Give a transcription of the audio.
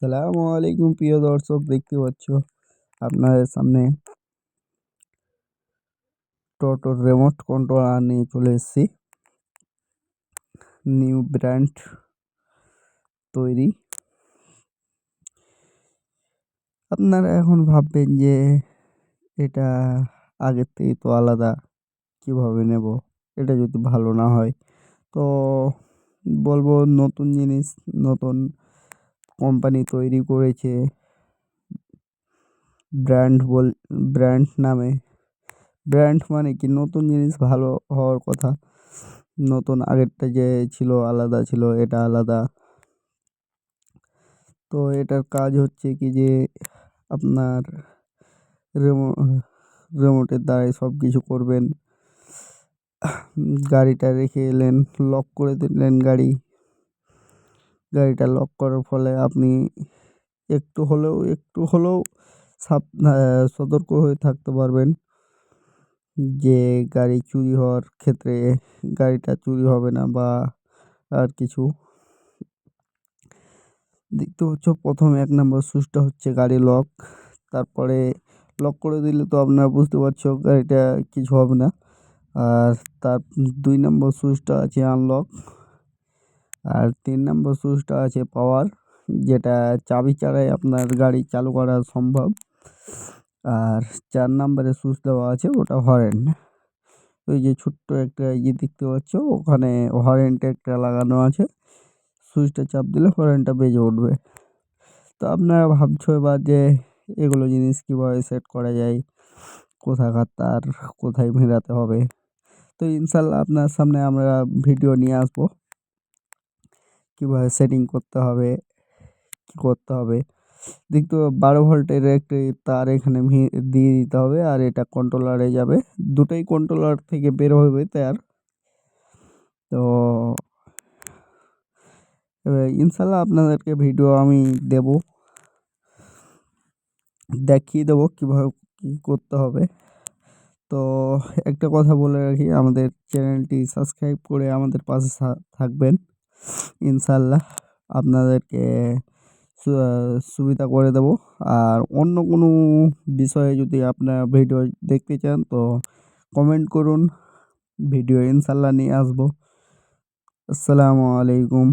আসসালামু আলাইকুম, প্রিয় দর্শক, দেখতে পাচ্ছ আপনাদের সামনে টোটোর রিমোট কন্ট্রোলার নিয়ে চলে এসেছি। নিউ ব্র্যান্ড তৈরি। আপনারা এখন ভাববেন যে এটা আগের থেকে তো আলাদা, কীভাবে নেব? এটা যদি ভালো না হয়, তো বলব নতুন জিনিস, নতুন কোম্পানি তৈরি করেছে। ব্র্যান্ড বল ব্র্যান্ড নামে। ব্র্যান্ড মানে কি? নতুন জিনিস ভালো হওয়ার কথা। নতুন আগেরটা যে ছিল, আলাদা ছিল, এটা আলাদা। তো এটার কাজ হচ্ছে কি যে, আপনার রেমো রেমোটের দ্বারাই সব কিছু করবেন। গাড়িটা রেখে এলেন লক করে দিলেন গাড়ি। গাড়িটা লক করার ফলে আপনি একটু হলেও একটু হলেও সাব সতর্ক হয়ে থাকতে পারবেন যে গাড়ি চুরি হওয়ার ক্ষেত্রে গাড়িটা চুরি হবে না বা আর কিছু। দেখতে পাচ্ছ, প্রথম এক নম্বর সুইচটা হচ্ছে গাড়ি লক তারপরে লক করে দিলে তো আপনারা বুঝতে পারছ গাড়িটা কিছু হবে না। আর তার দুই নম্বর সুইচটা আছে আনলক আর তিন নম্বর সুইচটা আছে পাওয়ার, যেটা চাবি ছাড়াই আপনার গাড়ি চালু করা সম্ভব। আর চার নম্বরে সুইচ দেওয়া আছে, ওটা হরেন। ওই যে ছোট্ট একটা ইয়ে দেখতে পাচ্ছ, ওখানে হরেনটা একটা লাগানো আছে। সুইচটা চাপ দিলে হরেনটা বেজে উঠবে। তো আপনারা ভাবছ এবার যে এগুলো জিনিস কীভাবে সেট করা যায়, কোথাকার তার কোথায় ভেড়াতে হবে। তো ইনশাল্লাহ আপনার সামনে আমরা ভিডিও নিয়ে আসব। কীভাবে সেটিং করতে হবে, কী করতে হবে। দেখতে বারো ভোল্টের একটি তার এখানে দিয়ে দিতে হবে আর এটা কন্ট্রোলারে যাবে। দুটোই কন্ট্রোলার থেকে বের হবে তার। তো ইনশাল্লাহ আপনাদেরকে ভিডিও আমি দেব। দেখিয়ে দেবো কীভাবে কী করতে হবে। তো একটা কথা বলে রাখি, আমাদের চ্যানেলটি সাবস্ক্রাইব করে আমাদের পাশে থাকবেন। ইনশাল্লাহ আপনাদেরকে সুবিধা করে দেব। আর অন্য কোনো বিষয়ে যদি আপনার ভিডিও দেখতে চান, তো কমেন্ট করুন। ভিডিও ইনশাল্লাহ নিয়ে আসব। আসসালামু আলাইকুম।